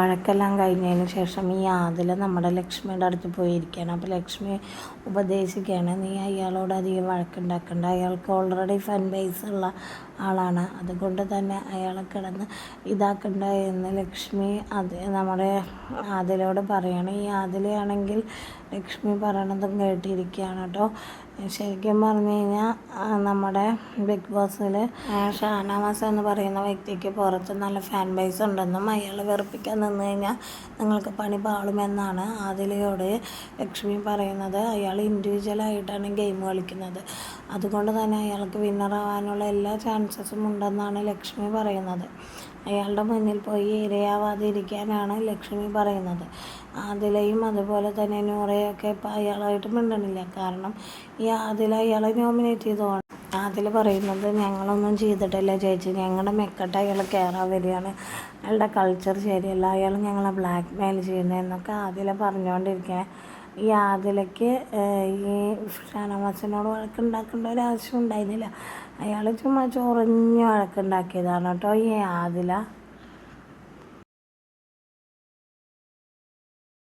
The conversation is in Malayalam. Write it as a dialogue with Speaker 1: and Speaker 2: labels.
Speaker 1: വഴക്കെല്ലാം കഴിഞ്ഞതിന് ശേഷം ഈ ആദില നമ്മുടെ ലക്ഷ്മിയുടെ അടുത്ത് പോയിരിക്കുകയാണ്. അപ്പോൾ ലക്ഷ്മി ഉപദേശിക്കുകയാണ് നീ അയാളോട് അധികം വഴക്കുണ്ടാക്കണ്ട. അയാൾക്ക് ഓൾറെഡി ഫൻ ബേസ് ഉള്ള ആളാണ്. അതുകൊണ്ട് തന്നെ അയാളെ കിടന്ന് ഇതാക്കണ്ട എന്ന് ലക്ഷ്മി അത് നമ്മുടെ ആതിലോട് പറയണം. ഈ ആദിലയാണെങ്കിൽ ലക്ഷ്മി പറയണതും കേട്ടിരിക്കുകയാണ് കേട്ടോ. ശരിക്കും പറഞ്ഞു കഴിഞ്ഞാൽ നമ്മുടെ ബിഗ് ബോസിൽ ഷാനവാസ് എന്ന് പറയുന്ന വ്യക്തിക്ക് പുറത്ത് നല്ല ഫാൻ ബേസ് ഉണ്ടെന്നും അയാൾ വെറുപ്പിക്കാൻ നിന്ന് കഴിഞ്ഞാൽ നിങ്ങൾക്ക് പണി പാളുമെന്നാണ് ആദിലയോട് ലക്ഷ്മി പറയുന്നത്. അയാൾ ഇൻഡിവിജ്വലായിട്ടാണ് ഗെയിം കളിക്കുന്നത്. അതുകൊണ്ട് തന്നെ അയാൾക്ക് വിന്നറാവാനുള്ള എല്ലാ ചാൻസസും ഉണ്ടെന്നാണ് ലക്ഷ്മി പറയുന്നത്. അയാളുടെ മുന്നിൽ പോയി ഇരയാവാതിരിക്കാനാണ് ലക്ഷ്മി പറയുന്നത്. ആദിലയും അതുപോലെ തന്നെ നൂറയൊക്കെ ഇപ്പോൾ അയാളായിട്ട് മിണ്ടണില്ല. കാരണം ഈ ആദില അയാളെ നോമിനേറ്റ് ചെയ്തതാണ് അതിൽ പറയുന്നത് ഞങ്ങളൊന്നും ചെയ്തിട്ടില്ല ചേച്ചി. ഞങ്ങളുടെ മെക്കട്ട് അയാൾ കയറാൻ വരികയാണ്. അയാളുടെ കൾച്ചർ ശരിയല്ല. അയാൾ ഞങ്ങളെ ബ്ലാക്ക് മെയിൽ ചെയ്യുന്നതെന്നൊക്കെ ആദില പറഞ്ഞുകൊണ്ടിരിക്കുകയാണ് ഈ ആദിലയ്ക്ക് ഈ ഷാനവാസിനോട് വഴക്കുണ്ടാക്കേണ്ട ഒരു ആവശ്യം ഉണ്ടായിരുന്നില്ല. അയാൾ ചുമ്മാ ചൊറിഞ്ഞ് വഴക്കുണ്ടാക്കിയതാണ് കേട്ടോ ഈ ആദില.